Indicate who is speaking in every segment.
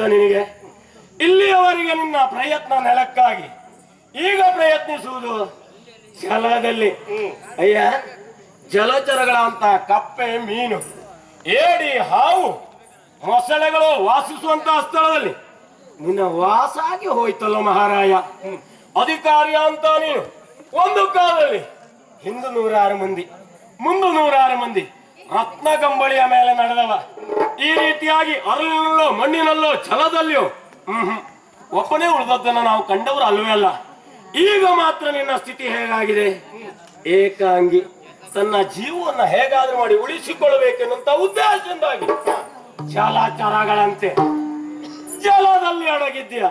Speaker 1: ನಿನಗೆ? ಇಲ್ಲಿಯವರೆಗೆ ನಿನ್ನ ಪ್ರಯತ್ನ ನೆಲಕ್ಕಾಗಿ ಈಗ ಪ್ರಯತ್ನಿಸುವುದು ಜಲದಲ್ಲಿ. ಅಯ್ಯ ಜಲಚರಗಳಂತ ಕಪ್ಪೆ ಮೀನು, ಏಡಿ ಹಾವು, ಮೊಸಳೆಗಳು ವಾಸಿಸುವಂತಹ ಸ್ಥಳದಲ್ಲಿ ನಿನ್ನ ವಾಸಾಗಿ ಹೋಯ್ತಲ್ಲ ಮಹಾರಾಯ. ಅಧಿಕಾರಿ ಅಂತ ನೀನು. ಒಂದು ಕಾಲದಲ್ಲಿ ಹಿಂದೆ ನೂರಾರು ಮಂದಿ, ಮುಂದೆ ನೂರಾರು ಮಂದಿ ರತ್ನ ಕಂಬಳಿಯ ಮೇಲೆ ನಡೆದವ. ಈ ರೀತಿಯಾಗಿ ಅರಳಲ್ಲೋ, ಮಣ್ಣಿನಲ್ಲೋ, ಛಲದಲ್ಲಿಯೋ. ಹ್ಮ್. ಒಬ್ಬನೇ ಉಳಿದದ್ದನ್ನ ನಾವು ಕಂಡವರು ಅಲ್ವೇ ಅಲ್ಲ. ಈಗ ಮಾತ್ರ ನಿನ್ನ ಸ್ಥಿತಿ ಹೇಗಾಗಿದೆ? ಏಕಾಂಗಿ, ತನ್ನ ಜೀವವನ್ನ ಹೇಗಾದ್ರೂ ಮಾಡಿ ಉಳಿಸಿಕೊಳ್ಳಬೇಕೆನ್ನುವಂತ ಉದ್ದೇಶದಿಂದಾಗಿ. ಜಲಚರಗಳಂತೆ ಜಲದಲ್ಲಿ ಅಡಗಿದ್ದೀಯ.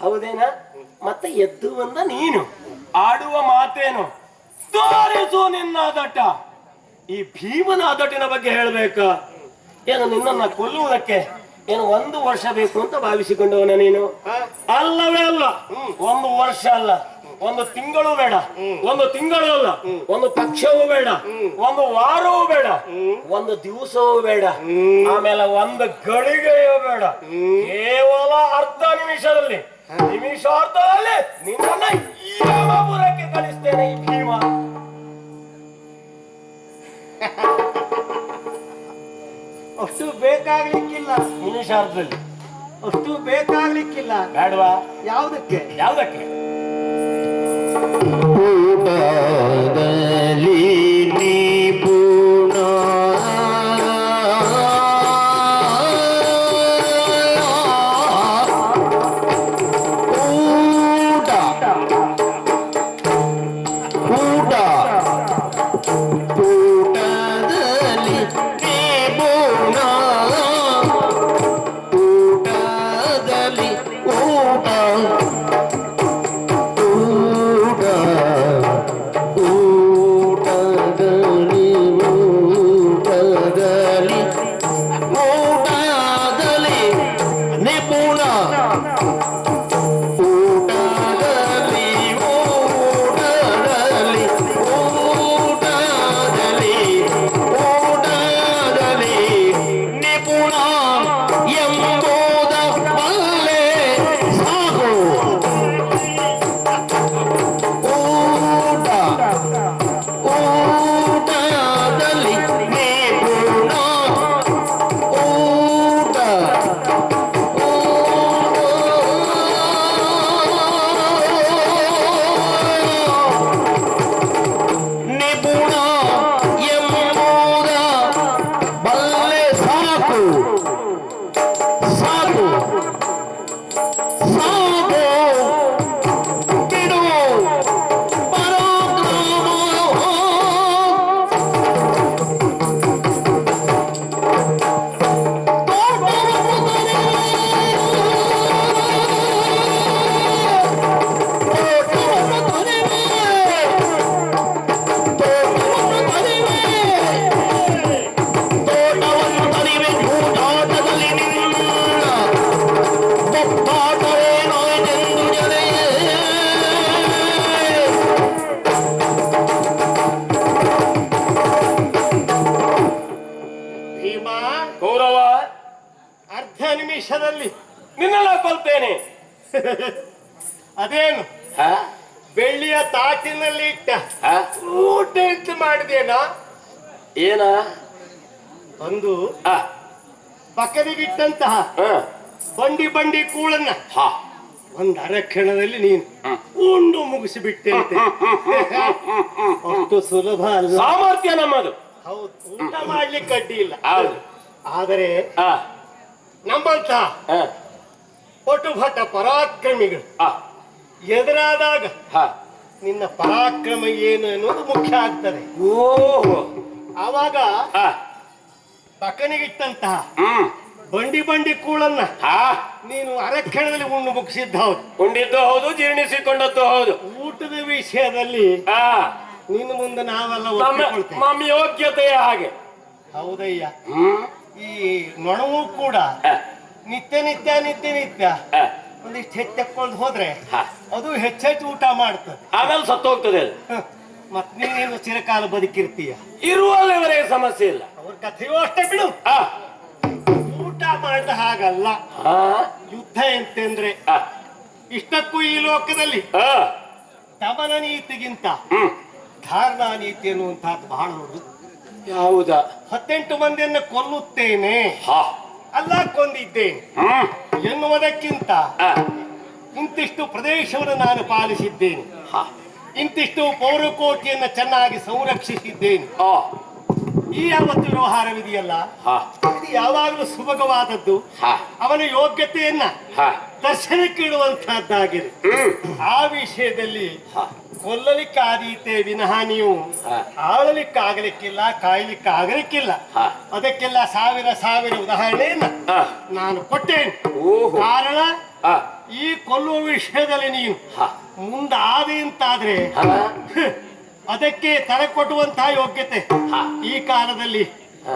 Speaker 1: ಹೌದೇನಾ? ಮತ್ತೆ ಎದ್ದು ಬಂದ ನೀನು. ಆಡುವ ಮಾತೇನು? ತೋರಿಸು ನಿನ್ನ ಅದಟ ಈ ಭೀಮನ ಅದಟಿನ ಬಗ್ಗೆ ಹೇಳ್ಬೇಕ. ಏನು ನಿನ್ನನ್ನ ಕೊಲ್ಲುವುದಕ್ಕೆ ಏನು ಒಂದು ವರ್ಷ ಬೇಕು ಅಂತ ಭಾವಿಸಿಕೊಂಡವನ ನೀನು? ಅಲ್ಲವೇ ಅಲ್ಲ. ಒಂದು ವರ್ಷ ಅಲ್ಲ. ಒಂದು ತಿಂಗಳು ಬೇಡ. ಒಂದು ತಿಂಗಳು ಅಲ್ಲ. ಒಂದು ಪಕ್ಷವೂ ಬೇಡ. ಒಂದು ವಾರವೂ ಬೇಡ. ಒಂದು ದಿವಸವೂ ಬೇಡ. ಆಮೇಲೆ ಒಂದು ಗಳಿಗೆಯೂ ಬೇಡ. ಕೇವಲ ಅರ್ಧ ನಿಮಿಷದಲ್ಲಿ ನಿಮಿಷಾರ್ಧದಲ್ಲಿ ನಿನ್ನನ್ನ ಯಮಪುರಕ್ಕೆ ಕಳಿಸ್ತೇನೆ ಈ ಭೀಮ.
Speaker 2: ಅಷ್ಟು ಬೇಕಾಗ್ಲಿಕ್ಕಿಲ್ಲ.
Speaker 1: ನಿಮಿಷಾರ್ಧದಲ್ಲಿ.
Speaker 2: ಅಷ್ಟು ಬೇಕಾಗ್ಲಿಕ್ಕಿಲ್ಲ.
Speaker 1: ಬೇಡವಾ?
Speaker 2: ಯಾವುದಕ್ಕೆ?
Speaker 1: ಯಾವ್ದಕ್ಕೆ? ಏನ?
Speaker 2: ಒಂದು
Speaker 1: ಆ.
Speaker 2: ಪಕ್ಕದಿಗಿಟ್ಟಂತಹ ಬಂಡಿ ಬಂಡಿ ಕೂಳನ್ನ
Speaker 1: ಹ.
Speaker 2: ಒಂದು ಅರಕ್ಷಣದಲ್ಲಿ ನೀನು. ಉಂಡು ಮುಗಿಸಿಬಿಟ್ಟೆ ಅಷ್ಟು ಸುಲಭ ಅಲ್ಲ
Speaker 1: ಸಾಮರ್ಥ್ಯ ನಮ್ಮದು.
Speaker 2: ಹೌದು ಊಟ ಮಾಡ್ಲಿಕ್ಕೆ ಅಡ್ಡಿ ಇಲ್ಲ.
Speaker 1: ಹೌದು.
Speaker 2: ಆದರೆ
Speaker 1: ಹ,
Speaker 2: ನಮ್ಮಂತಹ
Speaker 1: ಹ,
Speaker 2: ಪಟುಭಟ ಪರಾಕ್ರಮಿಗಳು
Speaker 1: ಆ,
Speaker 2: ಎದುರಾದಾಗ
Speaker 1: ಹ.
Speaker 2: ನಿನ್ನ ಪರಾಕ್ರಮ ಏನು ಅನ್ನೋದು ಮುಖ್ಯ ಆಗ್ತದೆ.
Speaker 1: ಓಹೋ.
Speaker 2: ಆವಾಗ
Speaker 1: ಹ,
Speaker 2: ಪಕ್ಕನಿಗಿಟ್ಟಂತಹ
Speaker 1: ಹ್ಮ್.
Speaker 2: ಬಂಡಿ ಬಂಡಿ ಕೂಳನ್ನ
Speaker 1: ಹಾ.
Speaker 2: ನೀನು ಅರಕ್ಷಣದಲ್ಲಿ ಉಣ್ಣು ಮುಗಿಸಿದ್ದ ಹೌದು.
Speaker 1: ಉಂಡಿದ್ದು ಹೌದು ಜೀರ್ಣಿಸಿಕೊಂಡದ್ದು ಹೌದು.
Speaker 2: ಊಟದ ವಿಷಯದಲ್ಲಿ
Speaker 1: ಹಾ.
Speaker 2: ನಿನ್ನ ಮುಂದೆ ನಾವೆಲ್ಲ
Speaker 1: ನಮ್ಮ
Speaker 2: ಒಪ್ಪಿಕೊಳ್ತೇವೆ.
Speaker 1: ನಮ್ಮ ಯೋಗ್ಯತೆಯ ಹಾಗೆ.
Speaker 2: ಹೌದಯ್ಯ.
Speaker 1: ಹ್ಮ್.
Speaker 2: ಈ ನೊಣವು ಕೂಡ ನಿತ್ಯ ನಿತ್ಯ ನಿತ್ಯ ನಿತ್ಯ ಒಂದಿಷ್ಟು ಹೆಚ್ಚಕ್ಕೊಂಡು ಹೋದ್ರೆ
Speaker 1: ಹ.
Speaker 2: ಅದು ಹೆಚ್ಚೆಚ್ಚು ಊಟ ಮಾಡ್ತದೆ.
Speaker 1: ಆಮೇಲೆ ಸತ್ತೋಗ್ತದೆ ಅದು.
Speaker 2: ಮತ್ ನೀನೇನು ಚಿರಕಾಲ ಬದುಕಿರ್ತೀಯ?
Speaker 1: ಇರುವಲ್ಲಿವರೆಗೆ ಸಮಸ್ಯೆ ಇಲ್ಲ.
Speaker 2: ಅವ್ರ ಕಥೆಯೂ ಅಷ್ಟೇ ಬಿಡು.
Speaker 1: ಆ,
Speaker 2: ಊಟ ಮಾಡಿದ ಹಾಗಲ್ಲ.
Speaker 1: ಆ,
Speaker 2: ಎಂತಂದ್ರೆ?
Speaker 1: ಆ,
Speaker 2: ಇಷ್ಟಕ್ಕೂ ಈ ಲೋಕದಲ್ಲಿ
Speaker 1: ಆ,
Speaker 2: ದಮನ ನೀತಿಗಿಂತ
Speaker 1: ಹ್ಮ್.
Speaker 2: ಧಾರಣಾ ನೀತಿ ಅನ್ನುವಂತಹದ್ದು ಬಹಳ ದೊಡ್ಡದು
Speaker 1: ಯಾವುದ
Speaker 2: ಹತ್ತೆಂಟು ಮಂದಿಯನ್ನು ಕೊಲ್ಲುತ್ತೇನೆ.
Speaker 1: ಹಾ.
Speaker 2: ಅಲ್ಲ ಕೊಂದಿದ್ದೇನೆ.
Speaker 1: ಹ್ಮ್.
Speaker 2: ಎನ್ನುವುದಕ್ಕಿಂತ
Speaker 1: ಆ,
Speaker 2: ಇಂತಿಷ್ಟು ಪ್ರದೇಶವನ್ನು ನಾನು ಪಾಲಿಸಿದ್ದೇನೆ.
Speaker 1: ಹಾ.
Speaker 2: ಇಂತಿಷ್ಟು ಪೌರಕೋಟಿಯನ್ನ ಚೆನ್ನಾಗಿ ಸಂರಕ್ಷಿಸಿದ್ದೇನೆ. ಈ ಯಾವತ್ತು ವ್ಯವಹಾರವಿದೆಯಲ್ಲ?
Speaker 1: ಹಾ.
Speaker 2: ಇದು ಯಾವಾಗಲೂ ಸುಭಗವಾದದ್ದು.
Speaker 1: ಹಾ.
Speaker 2: ಅವನ ಯೋಗ್ಯತೆಯನ್ನ ದರ್ಶನಕ್ಕಿಡುವಂತಹದ್ದಾಗಿದೆ ಆ ವಿಷಯದಲ್ಲಿ
Speaker 1: ಹಾ.
Speaker 2: ಕೊಲ್ಲಲಿಕ್ಕಾದೀತೆ ವಿನಃ ನೀವು. ಆಳಲಿಕ್ಕಾಗಲಿಕ್ಕಿಲ್ಲ ಕಾಯ್ಲಿಕ್ಕಾಗಲಿಕ್ಕಿಲ್ಲ. ಅದಕ್ಕೆಲ್ಲ ಸಾವಿರ ಸಾವಿರ ಉದಾಹರಣೆಯನ್ನ ನಾನು ಕೊಟ್ಟೇನೆ. ಕಾರಣ ಈ ಕೊಲ್ಲುವ ವಿಷಯದಲ್ಲಿ ನೀನು
Speaker 1: ಹಾ.
Speaker 2: ಮುಂದಾದೆ ಅಂತಾದ್ರೆ ಅದಕ್ಕೆ ತಲೆ ಕೊಟ್ಟುವಂತಹ ಯೋಗ್ಯತೆ. ಈ ಕಾಲದಲ್ಲಿ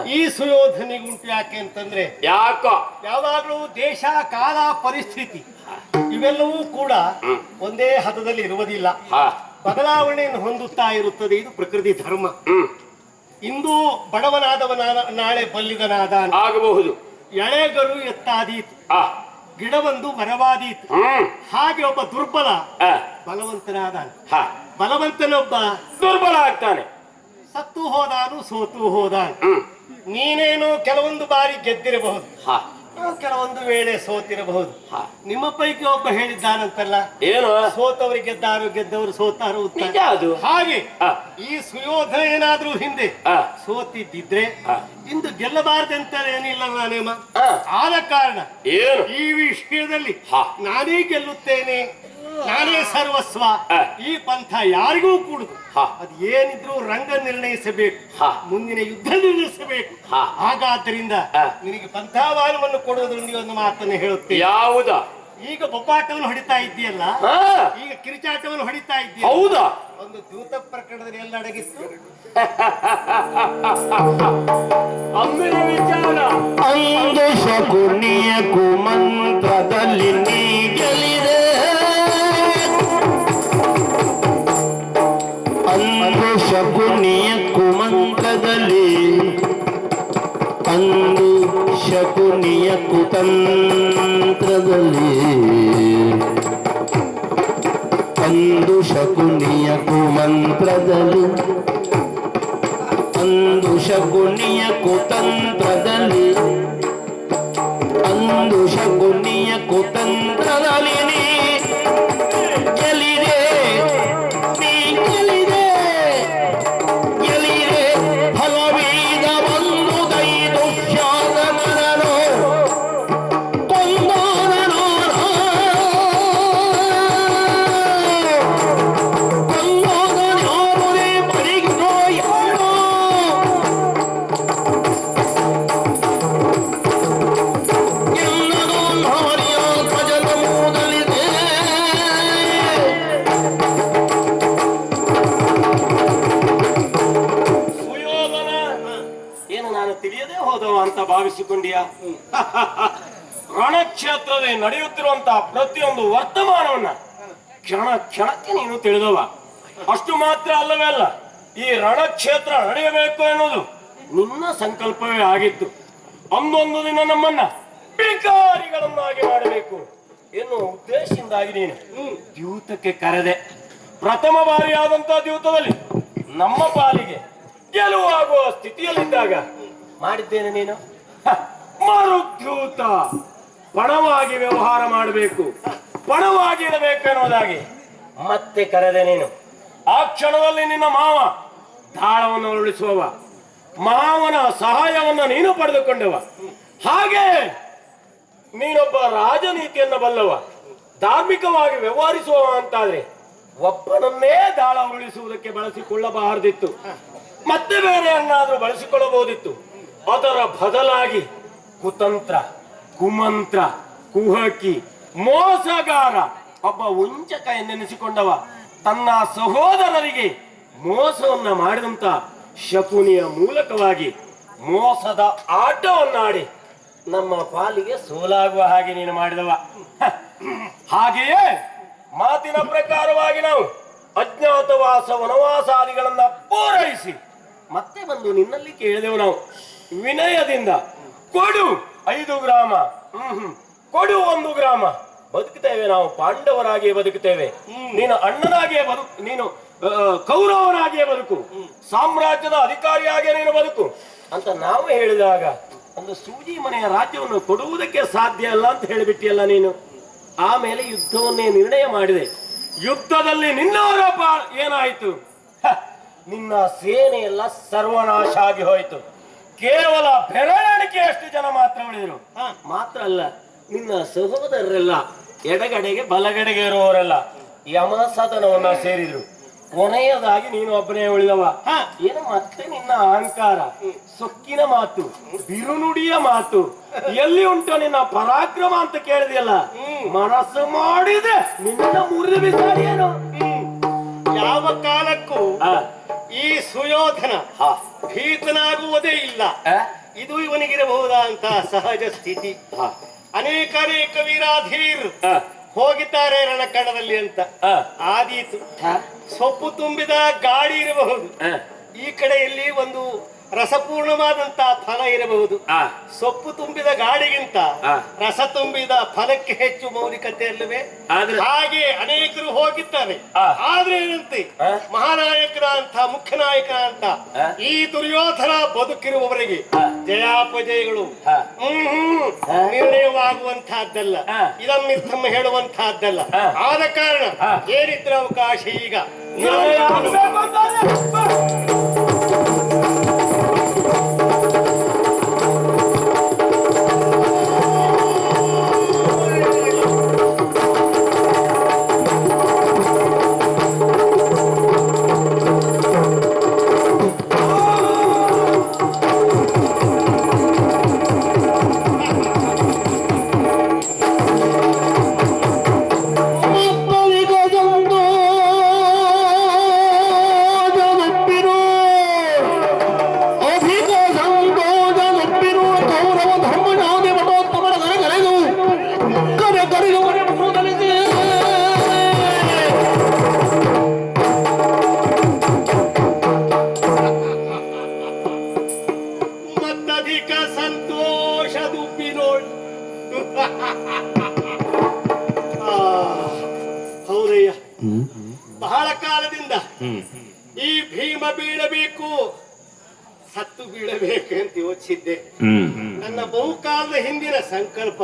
Speaker 2: ಈ ಸುಯೋಧನೆಗುಂಟು ಯಾಕೆ ಅಂತಂದ್ರೆ
Speaker 1: ಯಾಕೋ?
Speaker 2: ಯಾವಾಗಲೂ ದೇಶ ಕಾಲ ಪರಿಸ್ಥಿತಿ ಇವೆಲ್ಲವೂ ಕೂಡ ಒಂದೇ ಹದದಲ್ಲಿ ಇರುವುದಿಲ್ಲ. ಬದಲಾವಣೆಯನ್ನು ಹೊಂದುತ್ತಾ ಇರುತ್ತದೆ. ಇದು ಪ್ರಕೃತಿ ಧರ್ಮ. ಇಂದು ಬಡವನಾದವನ ನಾಳೆ ಬಲ್ಲಿದನಾದ
Speaker 1: ಆಗಬಹುದು.
Speaker 2: ಎಳೆಗರು ಎತ್ತಾದೀತು. ಗಿಡವೊಂದು ಮರವಾದೀತು ಹಾಗೆ ಒಬ್ಬ ದುರ್ಬಲ ಬಲವಂತನಾದ
Speaker 1: ಹಾ.
Speaker 2: ಬಲವಂತನೊಬ್ಬ
Speaker 1: ದುರ್ಬಲ ಆಗ್ತಾನೆ.
Speaker 2: ಸತ್ತು ಹೋದಾನು ಸೋತು ಹೋದಾನು. ನೀನೇನು ಕೆಲವೊಂದು ಬಾರಿ ಗೆದ್ದಿರಬಹುದು.
Speaker 1: ಹಾ.
Speaker 2: ಕೆಲವೊಂದು ವೇಳೆ ಸೋತಿರಬಹುದು ನಿಮ್ಮ ಪೈಕಿ ಒಬ್ಬ ಹೇಳಿದ್ದಾನಂತಲ್ಲ
Speaker 1: ಏನು?
Speaker 2: ಸೋತವರು ಗೆದ್ದಾರು ಗೆದ್ದವರು ಸೋತಾರು.
Speaker 1: ನಿಜ ಅದು.
Speaker 2: ಹಾಗೆ ಈ ಸುಯೋಧನ ಏನಾದ್ರೂ ಹಿಂದೆ ಸೋತಿದ್ದಿದ್ರೆ. ಇಂದು ಗೆಲ್ಲಬಾರ್ದಂತ ಏನಿಲ್ಲ ನಾನೇಮ. ಆದ ಕಾರಣ
Speaker 1: ಏನು?
Speaker 2: ಈ ವಿಷಯದಲ್ಲಿ. ನಾನೇ ಗೆಲ್ಲುತ್ತೇನೆ. ನಾನೇ ಸರ್ವಸ್ವ. ಈ ಪಂಥ ಯಾರಿಗೂ ಕೂಡುದು.
Speaker 1: ಹಾ.
Speaker 2: ಅದು ಏನಿದ್ರು ರಂಗ ನಿರ್ಣಯಿಸಬೇಕು.
Speaker 1: ಹಾ.
Speaker 2: ಮುಂದಿನ ಯುದ್ಧ ನಿರ್ಣಯಿಸಬೇಕು.
Speaker 1: ಹಾ.
Speaker 2: ಹಾಗಾದ್ದರಿಂದ
Speaker 1: ಆ.
Speaker 2: ನಿನಗೆ ಪಂಥಾವಾನವನ್ನು ಕೊಡುವುದರೊಂದಿಗೆ ಒಂದು ಮಾತನ್ನು ಹೇಳುತ್ತೆ
Speaker 1: ಯಾವುದ?
Speaker 2: ಈಗ ಬೊಬ್ಬಾಟವನ್ನು ಹೊಡಿತಾ ಇದ್ದೀಯಲ್ಲ? ಈಗ ಕಿರಿಚಾಟವನ್ನು ಹೊಡಿತಾ ಇದ್ದೀಯ
Speaker 1: ಹೌದಾ?
Speaker 2: ಒಂದು ದೂತ ಪ್ರಕರಣದಲ್ಲಿ ಎಲ್ಲ ಅಡಗಿತ್ತು
Speaker 1: ಅಂಬಿನ ವಿಚಾರ.
Speaker 3: ಅಂದು ಶಕುನಿಯ ಕುಮಂತ್ರದಲ್ಲಿ ಶಕುನಿಯ ಕುಮಂತ್ರದಲ್ಲಿ ಅಂದು ಶಕುನಿಯ ಕುತಂತ್ರದಲ್ಲಿ ಅಂದು ಶಕುನಿಯ ಕುಮಂತ್ರದಲ್ಲಿ ಅಂದು ಶಕುನಿಯ ಕುತಂತ್ರದಲ್ಲಿ ಅಂದು ಶಕುನಿಯ ಕುತಂತ್ರದಲ್ಲಿ
Speaker 1: ಹೋದವ ಅಂತ ಭಾವಿಸಿಕೊಂಡಿಯ? ರಣಕ್ಷೇತ್ರದಲ್ಲಿ ನಡೆಯುತ್ತಿರುವಂತಹ ಪ್ರತಿಯೊಂದು ವರ್ತಮಾನವನ್ನ ಕ್ಷಣ ಕ್ಷಣಕ್ಕೆ ನೀನು ತಿಳಿದವ. ಅಷ್ಟು ಮಾತ್ರ ಅಲ್ಲವೇ ಅಲ್ಲ, ಈ ರಣಕ್ಷೇತ್ರ ನಡೆಯಬೇಕು ಎನ್ನುವುದು ನಿನ್ನ ಸಂಕಲ್ಪವೇ ಆಗಿತ್ತು. ಒಂದೊಂದು ದಿನ ನಮ್ಮನ್ನ ಭಿಕಾರಿಗಳನ್ನಾಗಿ ಮಾಡಬೇಕು ಎನ್ನುವ ಉದ್ದೇಶದಿಂದಾಗಿ ನೀನು ದ್ಯೂತಕ್ಕೆ ಕರೆದೆ. ಪ್ರಥಮ ಬಾರಿಯಾದಂತಹ ದ್ಯೂತದಲ್ಲಿ ನಮ್ಮ ಪಾಲಿಗೆ ಗೆಲುವಾಗುವ ಸ್ಥಿತಿಯಲ್ಲಿದ್ದಾಗ ಮಾಡಿದ್ದೇನೆ ನೀನು? ಮರುದ್ಯೂತ ಪಣವಾಗಿ ವ್ಯವಹಾರ ಮಾಡಬೇಕು. ಪಣವಾಗಿ ಇರಬೇಕು ಎನ್ನುವುದಾಗಿ ಮತ್ತೆ ಕರೆದೆ ನೀನು. ಆ ಕ್ಷಣದಲ್ಲಿ ನಿನ್ನ ಮಾವ ದಾಳವನ್ನು ಉರುಳಿಸುವವ. ಮಾವನ ಸಹಾಯವನ್ನು ನೀನು ಪಡೆದುಕೊಂಡವ. ಹಾಗೆ ನೀನೊಬ್ಬ ರಾಜನೀತಿಯನ್ನು ಬಲ್ಲವ. ಧಾರ್ಮಿಕವಾಗಿ ವ್ಯವಹರಿಸುವವ ಅಂತಾದ್ರೆ ಒಬ್ಬನನ್ನೇ ದಾಳ ಉರುಳಿಸುವುದಕ್ಕೆ ಬಳಸಿಕೊಳ್ಳಬಾರದಿತ್ತು. ಮತ್ತೆ ಬೇರೆಯನ್ನಾದ್ರೂ ಬಳಸಿಕೊಳ್ಳಬಹುದಿತ್ತು. ಅದರ ಬದಲಾಗಿ ಕುತಂತ್ರ, ಕುಮಂತ್ರ, ಕುಹಕಿ, ಮೋಸಗಾರ, ಒಬ್ಬ ಉಂಚಕ ಎಂದೆನಿಸಿಕೊಂಡವ ತನ್ನ ಸಹೋದರರಿಗೆ ಮೋಸವನ್ನ ಮಾಡಿದಂತ ಶಕುನಿಯ ಮೂಲಕವಾಗಿ ಮೋಸದ ಆಟವನ್ನಾಡಿ ನಮ್ಮ ಪಾಲಿಗೆ ಸೋಲಾಗುವ ಹಾಗೆ ನೀನು ಮಾಡಿದವ. ಹಾಗೆಯೇ ಮಾತಿನ ಪ್ರಕಾರವಾಗಿ ನಾವು ಅಜ್ಞಾತವಾಸ ವನವಾಸಾದಿಗಳನ್ನ ಪೂರೈಸಿ ಮತ್ತೆ ಬಂದು ನಿನ್ನಲ್ಲಿ ಕೇಳಿದೆವು ನಾವು. ವಿನಯದಿಂದ. ಕೊಡು ಐದು ಗ್ರಾಮ. ಕೊಡು ಒಂದು ಗ್ರಾಮ. ಬದುಕುತ್ತೇವೆ ನಾವು, ಪಾಂಡವರಾಗಿಯೇ ಬದುಕುತ್ತೇವೆ. ನೀನು ಅಣ್ಣನಾಗಿಯೇ ಬದುಕು, ನೀನು ಕೌರವನಾಗಿಯೇ ಬದುಕು. ಸಾಮ್ರಾಜ್ಯದ ಅಧಿಕಾರಿಯಾಗಿಯೇ ನೀನು ಬದುಕು. ಅಂತ ನಾವು ಹೇಳಿದಾಗ, ಒಂದು ಸೂಜಿ ಮನೆಯ ರಾಜ್ಯವನ್ನು ಕೊಡುವುದಕ್ಕೆ ಸಾಧ್ಯ ಅಲ್ಲ ಅಂತ ಹೇಳಿಬಿಟ್ಟಿಯಲ್ಲ ನೀನು. ಆಮೇಲೆ ಯುದ್ಧವನ್ನೇ ನಿರ್ಣಯ ಮಾಡಿದೆ. ಯುದ್ಧದಲ್ಲಿ ನಿನ್ನವರ ಆರೋಪ ಏನಾಯಿತು? ನಿನ್ನ ಸೇನೆ ಎಲ್ಲ ಸರ್ವನಾಶ ಆಗಿ ಹೋಯಿತು. ಕೇವಲ ಬೆರಳಿಕೆಯಷ್ಟು ಜನ ಮಾತ್ರ ಉಳಿದರು. ಮಾತ್ರ ಅಲ್ಲ ನಿನ್ನ ಸಹೋದರರೆಲ್ಲ ಎಡಗಡೆಗೆ ಬಲಗಡೆಗೆ ಇರುವವರೆಲ್ಲ ಯಮ ಸದನವನ್ನ ಸೇರಿದ್ರು. ಕೊನೆಯದಾಗಿ ನೀನು ಒಬ್ಬನೇ ಉಳಿದವ. ಏನು ಮತ್ತೆ ನಿನ್ನ ಅಹಂಕಾರ? ಸೊಕ್ಕಿನ ಮಾತು ಬಿರುನುಡಿಯ ಮಾತು. ಎಲ್ಲಿ ಉಂಟು ನಿನ್ನ ಪರಾಕ್ರಮ ಅಂತ ಕೇಳಿದೆಯಲ್ಲ? ಮನಸ್ಸು ಮಾಡಿದೆ ನಿನ್ನ ಮುರಿದು ಬಿಸಾಡಿಯೇನು
Speaker 2: ಯಾವ ಕಾಲಕ್ಕೂ ಈ ಸುಯೋಧನ
Speaker 1: ಹಾ.
Speaker 2: ಭೀತನಾಗುವುದೇ ಇಲ್ಲ. ಇದು ಇವನಿಗಿರಬಹುದಾ ಅಂತ ಸಹಜ ಸ್ಥಿತಿ.
Speaker 1: ಅನೇಕಾನೇಕ
Speaker 2: ಅನೇಕ ಅನೇಕ ವೀರಾಧೀರ್ ಹೋಗಿದ್ದಾರೆ ರಣಕಣದಲ್ಲಿ ಅಂತ. ಆದೀತು. ಸೊಪ್ಪು ತುಂಬಿದ ಗಾಡಿ ಇರಬಹುದು. ಈ ಕಡೆಯಲ್ಲಿ ಒಂದು ರಸಪೂರ್ಣವಾದಂತಹ ಫಲ ಇರಬಹುದು. ಸೊಪ್ಪು ತುಂಬಿದ ಗಾಡಿಗಿಂತ ರಸ ತುಂಬಿದ ಫಲಕ್ಕೆ ಹೆಚ್ಚು ಮೌಲಿಕತೆ ಅಲ್ಲವೇ? ಹಾಗೆ ಅನೇಕರು ಹೋಗಿದ್ದಾರೆ. ಆದ್ರೆ ಏನಂತೆ? ಮಹಾನಾಯಕರ ಅಂತ ಮುಖ್ಯ ನಾಯಕರ ಅಂತ ಈ ದುರ್ಯೋಧನ ಬದುಕಿರುವವರಿಗೆ. ಜಯಾಪಜಯಗಳು. ನಿರ್ಣಯವಾಗುವಂತಹದ್ದಲ್ಲ
Speaker 1: ಆ.
Speaker 2: ಇದಮ್ಮಿತ್ತಮ್ಮ ಹೇಳುವಂತಹದ್ದಲ್ಲ. ಆದ ಕಾರಣ. ಏನಿದ್ರ ಅವಕಾಶ ಈಗ. ಸತ್ತು ಬೀಳಬೇಕು ಅಂತ ಯೋಚಿಸಿದ್ದೆ. ನನ್ನ ಬಹುಕಾಲದ ಹಿಂದಿನ ಸಂಕಲ್ಪ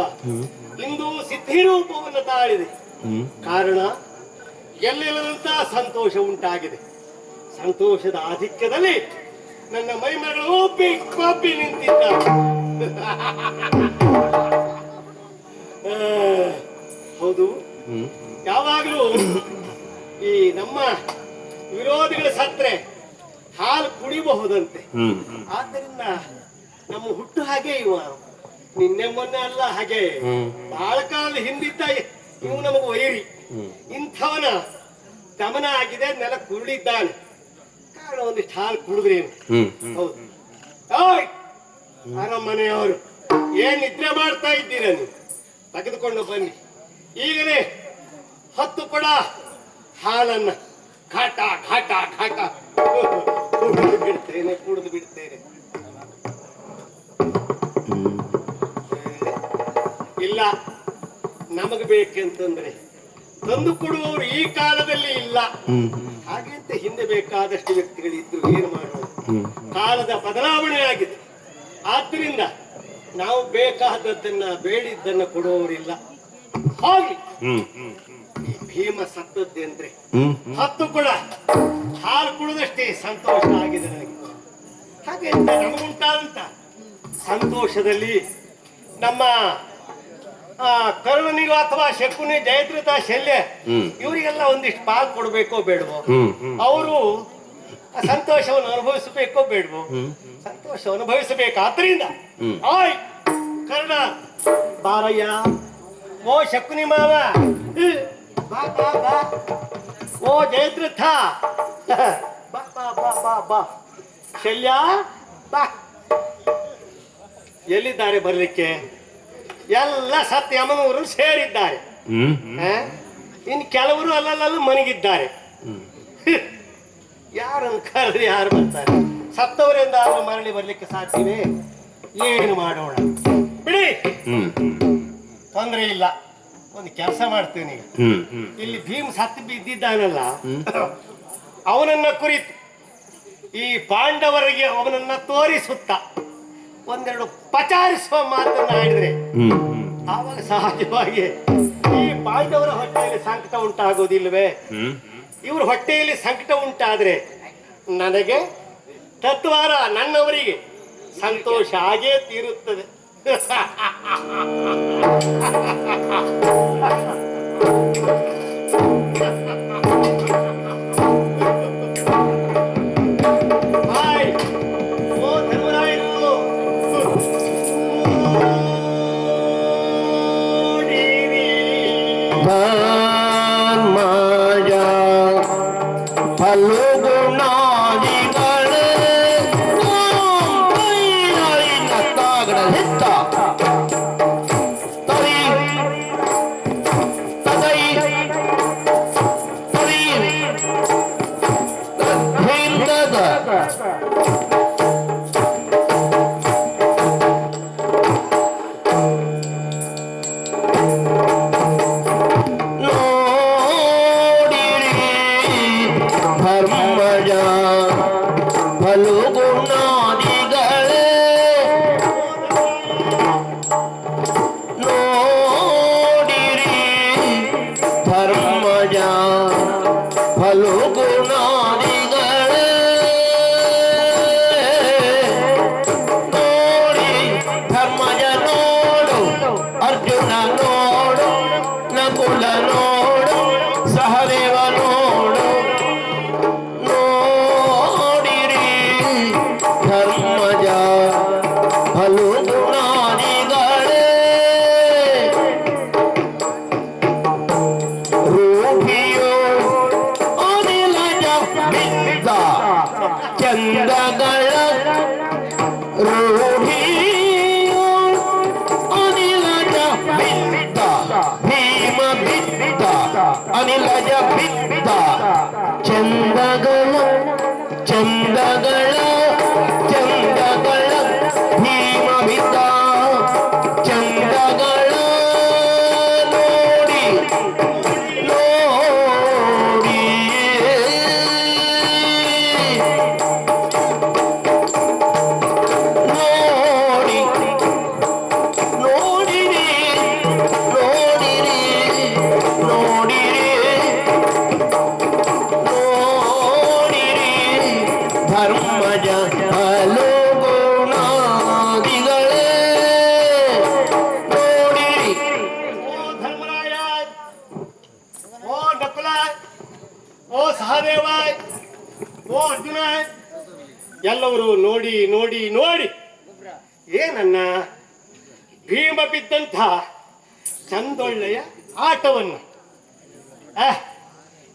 Speaker 2: ಇಂದು ಸಿದ್ಧಿರೂಪವನ್ನು ತಾಳಿದೆ. ಕಾರಣ ಎಲ್ಲೆಲ್ಲದಂತಹ ಸಂತೋಷ ಉಂಟಾಗಿದೆ. ಸಂತೋಷದ ಆಧಿಕ್ಯದಲ್ಲಿ ನನ್ನ ಮೈಮಗಳು ಒಪ್ಪಿ ಕೊಪ್ಪಿ ನಿಂತಿದ್ದ. ಹೌದು. ಯಾವಾಗಲೂ ಈ ನಮ್ಮ ವಿರೋಧಿಗಳ ಸತ್ರೆ ಹಾಲು ಕುಡಿಬಹುದಂತೆ. ಆದ್ದರಿಂದ ನಮ್ಮ ಹುಟ್ಟು ಹಾಗೆ ಇವ. ನಿನ್ನೆ ಮೊನ್ನೆ ಅಲ್ಲ ಹಾಗೆ. ಬಹಳ ಕಾಲ ಹಿಂದಿದ್ದ ಇವು ನಮಗೆ ವೈರಿ. ಇಂಥವನ ದಮನ ಆಗಿದೆ ನೆಲ ಕುರುಳಿದ್ದಾನೆ ಕಾರಣ ಒಂದಿಷ್ಟು ಹಾಲು ಕುಡಿದ್ರೇನು ಹೌದು. ಅರಮನೆಯವರು ಏನ್ ನಿದ್ರೆ ಮಾಡ್ತಾ ಇದ್ದೀರ ನೀವು? ತೆಗೆದುಕೊಂಡು ಬನ್ನಿ. ಈಗಲೇ ಹತ್ತು ಕೊಡ ಹಾಲನ್ನ ಘಾಟ ಘಾಟ ಘಾಟ. ಕುಡಿದು ಬಿಡ್ತೇನೆ ಕುಡಿದು ಬಿಡ್ತೇನೆ. ಇಲ್ಲ ನಮಗೆ ಬೇಕೆಂತಂದ್ರೆ ತಂದು ಕೊಡುವವರು ಈ ಕಾಲದಲ್ಲಿ ಇಲ್ಲ. ಹಾಗೆಂತ ಹಿಂದೆ ಬೇಕಾದಷ್ಟು ವ್ಯಕ್ತಿಗಳಿದ್ರು ಏನು ಮಾಡೋದು? ಕಾಲದ ಬದಲಾವಣೆ ಆಗಿದೆ. ಆದ್ದರಿಂದ ನಾವು ಬೇಕಾದದ್ದನ್ನ ಬೇಡಿದ್ದನ್ನ ಕೊಡುವವರಿಲ್ಲ. ಹೋಗಿ ಭೀಮ ಸತ್ತದ್ದೆ ಹತ್ತು ಕೂಡ ಹಾಲು ಕುಡಿದಷ್ಟೇ ಸಂತೋಷ ಆಗಿದೆ ನನಗೆ. ಹಾಗೆ ಅಂತ ನಮಗುಂಟಾದಂತ ಸಂತೋಷದಲ್ಲಿ ನಮ್ಮ ಕರುಣನಿಗೋ ಅಥವಾ ಶಕುನಿ ಜಯದ್ರತ ಶಲ್ಯ ಇವರಿಗೆಲ್ಲ ಒಂದಿಷ್ಟು ಪಾಲ್ ಕೊಡಬೇಕೋ ಬೇಡವೋ? ಅವರು ಸಂತೋಷವನ್ನು ಅನುಭವಿಸಬೇಕೋ ಬೇಡವೋ? ಸಂತೋಷ ಅನುಭವಿಸಬೇಕು. ಆದ್ರಿಂದ ಆಯ್ ಕರ್ಣ ಬಾರಯ್ಯ ಓ ಶಕುನಿ ಮಾವ ಓ ಜಯದ್ರಥ ಬಾ ಬಾ ಬಾ ಬಾ ಬಾ. ಶಲ್ಯ ಬಾ. ಎಲ್ಲಿದ್ದಾರೆ ಬರ್ಲಿಕ್ಕೆ? ಎಲ್ಲ ಸತ್ಯ ಯಮನವರು ಸೇರಿದ್ದಾರೆ. ಇನ್ ಇನ್ನು ಕೆಲವರು ಅಲ್ಲಲ್ಲ ಮನಗಿದ್ದಾರೆ. ಯಾರನ್ನು ಕರೆದ್ರೆ ಯಾರು ಬರ್ತಾರೆ? ಸತ್ತವರಿಂದ ಆದ್ರೂ ಮರಳಿ ಬರ್ಲಿಕ್ಕೆ ಸಾಧ್ಯವೇ? ಏನು ಮಾಡೋಣ? ಬಿಡಿ. ತೊಂದರೆ ಇಲ್ಲ. ಒಂದು ಕೆಲಸ ಮಾಡ್ತೇನೆ. ಇಲ್ಲಿ ಭೀಮ್ ಸತ್ ಬಿದ್ದಿದ್ದಾನಲ್ಲ ಅವನನ್ನ ಕುರಿತು ಈ ಪಾಂಡವರಿಗೆ ಅವನನ್ನ ತೋರಿಸುತ್ತ ಒಂದೆರಡು ಪಚಾರಿಸುವ ಮಾತನ್ನ ಆಡಿದ್ರೆ ಆವಾಗ ಸಹಜವಾಗಿ ಈ ಪಾಂಡವರ ಹೊಟ್ಟೆಯಲ್ಲಿ ಸಂಕಟ ಉಂಟಾಗೋದಿಲ್ವೇ ಇವ್ರ ಹೊಟ್ಟೆಯಲ್ಲಿ ಸಂಕಟ ಉಂಟಾದ್ರೆ ನನಗೆ ತತ್ವಾರ ನನ್ನವರಿಗೆ ಸಂತೋಷ ಆಗೇ ತೀರುತ್ತದೆ.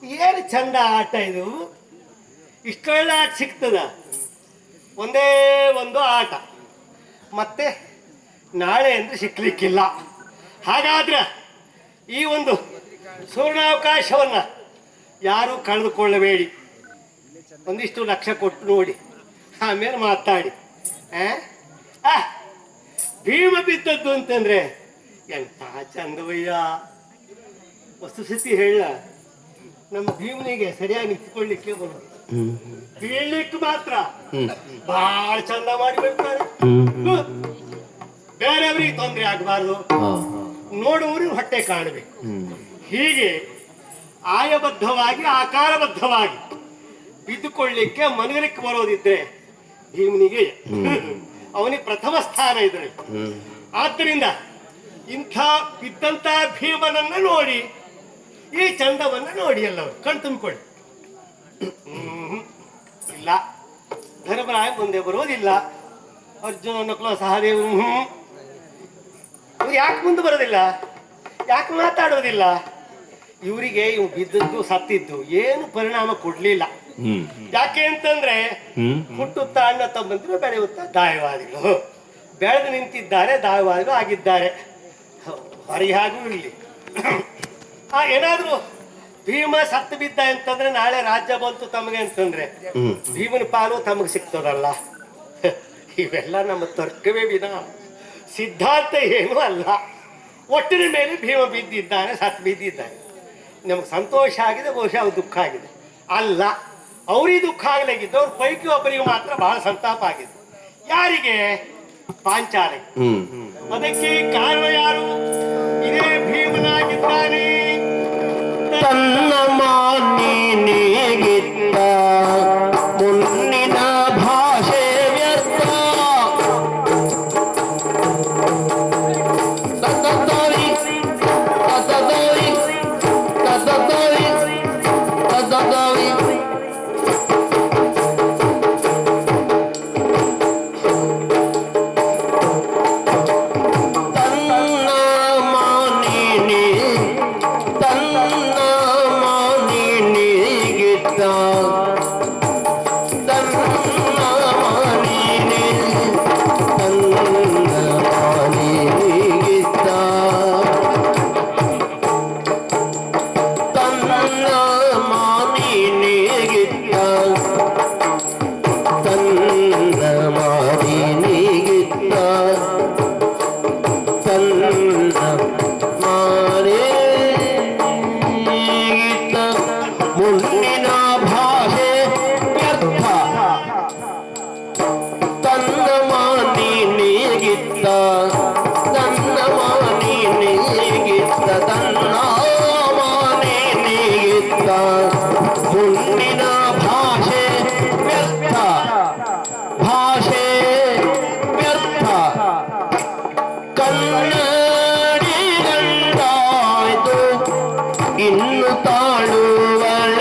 Speaker 2: ಏನು ಚಂದ ಆಟ ಇದು? ಇಷ್ಟೊಳ್ಳೆ ಆಟ ಸಿಗ್ತದ. ಒಂದೇ ಒಂದು ಆಟ. ಮತ್ತೆ ನಾಳೆ ಅಂದ್ರೆ ಸಿಕ್ಕಲಿಕ್ಕಿಲ್ಲ ಹಾಗಾದ್ರೆ ಈ ಒಂದು ಸುವರ್ಣಾವಕಾಶವನ್ನು ಯಾರು ಕಳೆದುಕೊಳ್ಳಬೇಡಿ. ಒಂದಿಷ್ಟು ಲಕ್ಷ ಕೊಟ್ಟು ನೋಡಿ. ಆಮೇಲೆ ಮಾತಾಡಿ. ಭೀಮ ಬಿದ್ದದ್ದು ಅಂತಂದ್ರೆ ಎಂತ ಚಂದವಯ್ಯ. ವಸ್ತುಸ್ಥಿತಿ ಹೇಳ ನಮ್ಮ ಭೀಮನಿಗೆ ಸರಿಯಾಗಿ ನಿಂತ್ಕೊಳ್ಳಿಕ್ಕೆ ಬರೋದು. ಹೇಳಲಿಕ್ಕೆ ಮಾತ್ರ. ಬಹಳ ಚಂದ ಮಾಡಿ ಬಿಡ್ತಾರೆ. ಬೇರೆಯವ್ರಿಗೆ ತೊಂದರೆ ಆಗಬಾರ್ದು. ನೋಡುವವರಿಗೆ ಹೊಟ್ಟೆ ಕಾಣಬೇಕು. ಹೀಗೆ ಆಯಬದ್ಧವಾಗಿ ಆಕಾರಬದ್ಧವಾಗಿ ಬಿದ್ದುಕೊಳ್ಳಿಕ್ಕೆ ಮನಗಲಿಕ್ಕೆ ಬರೋದಿದ್ರೆ ಭೀಮನಿಗೆ ಅವನಿಗೆ ಪ್ರಥಮ ಸ್ಥಾನ ಇದ್ರೆ. ಆದ್ದರಿಂದ ಇಂಥ ಬಿದ್ದಂತ ಭೀಮನನ್ನ ನೋಡಿ ಈ ಚಂದವನ್ನ ನೋಡಿ ಎಲ್ಲವರು ಕಣ್ ತುಂಬಿಕೊಳ್ಳಿ. ಇಲ್ಲ. ಧರ್ಮರಾಯ ಮುಂದೆ ಬರೋದಿಲ್ಲ ಅರ್ಜುನ ನಕುಲ ಸಹದೇವರು ಇವ್ರು ಯಾಕೆ ಮುಂದೆ ಬರೋದಿಲ್ಲ ಯಾಕೆ ಮಾತಾಡೋದಿಲ್ಲ ಇವರಿಗೆ ಇವು ಬಿದ್ದದ್ದು ಸತ್ತಿದ್ದು. ಏನು ಪರಿಣಾಮ ಕೊಡ್ಲಿಲ್ಲ. ಯಾಕೆ ಅಂತಂದ್ರೆ ಹುಟ್ಟುತ್ತಾ ಅಣ್ಣ ತಮ್ಮಂದಿರು ಬೆಳೆಯುತ್ತಾ ದಾಯವಾದಿಗಳು. ಬೆಳೆದು ನಿಂತಿದ್ದಾರೆ ದಾಯವಾದಿಗಳು ಆಗಿದ್ದಾರೆ. ಹೊರಗೆ ಹಾಗೂ ಇಲ್ಲಿ. ಆ ಏನಾದ್ರು ಭೀಮ ಸತ್ತು ಬಿದ್ದ ಅಂತಂದ್ರೆ ನಾಳೆ ರಾಜ್ಯ ಬಂತು ತಮಗೆ ಅಂತಂದ್ರೆ. ಭೀಮನ ಪಾಲು ತಮಗೆ ಸಿಗ್ತದಲ್ಲ. ಇವೆಲ್ಲ ನಮ್ಮ ತರ್ಕವೇ ವಿನ ಸಿದ್ಧಾಂತ ಏನೂ ಅಲ್ಲ. ಒಟ್ಟಿನ ಮೇಲೆ ಭೀಮ ಬಿದ್ದಿದ್ದಾನೆ ಸತ್ ಬಿದ್ದಿದ್ದಾನೆ. ನಮ್ಗೆ ಸಂತೋಷ ಆಗಿದೆ ಬಹುಶಃ ಅವ್ರು ದುಃಖ ಆಗಿದೆ. ಅಲ್ಲ ಅವ್ರಿಗೆ ದುಃಖ ಆಗಲಾಗಿದ್ದು ಅವ್ರ ಪೈಕಿ ಒಬ್ಬರಿಗೆ ಮಾತ್ರ ಬಹಳ ಸಂತಾಪ ಆಗಿದೆ. ಯಾರಿಗೆ?
Speaker 3: ಪಾಂಚಾಲೆ
Speaker 2: ಅದಕ್ಕೆ ಕಾರಣ ಯಾರು? ಇದೇ ಭೀಮನಾಗಿದ್ದಾನೆ.
Speaker 3: ತನ್ನ ಮಾನಿನಿಗಿತ್ತ ತಾಳುವಳ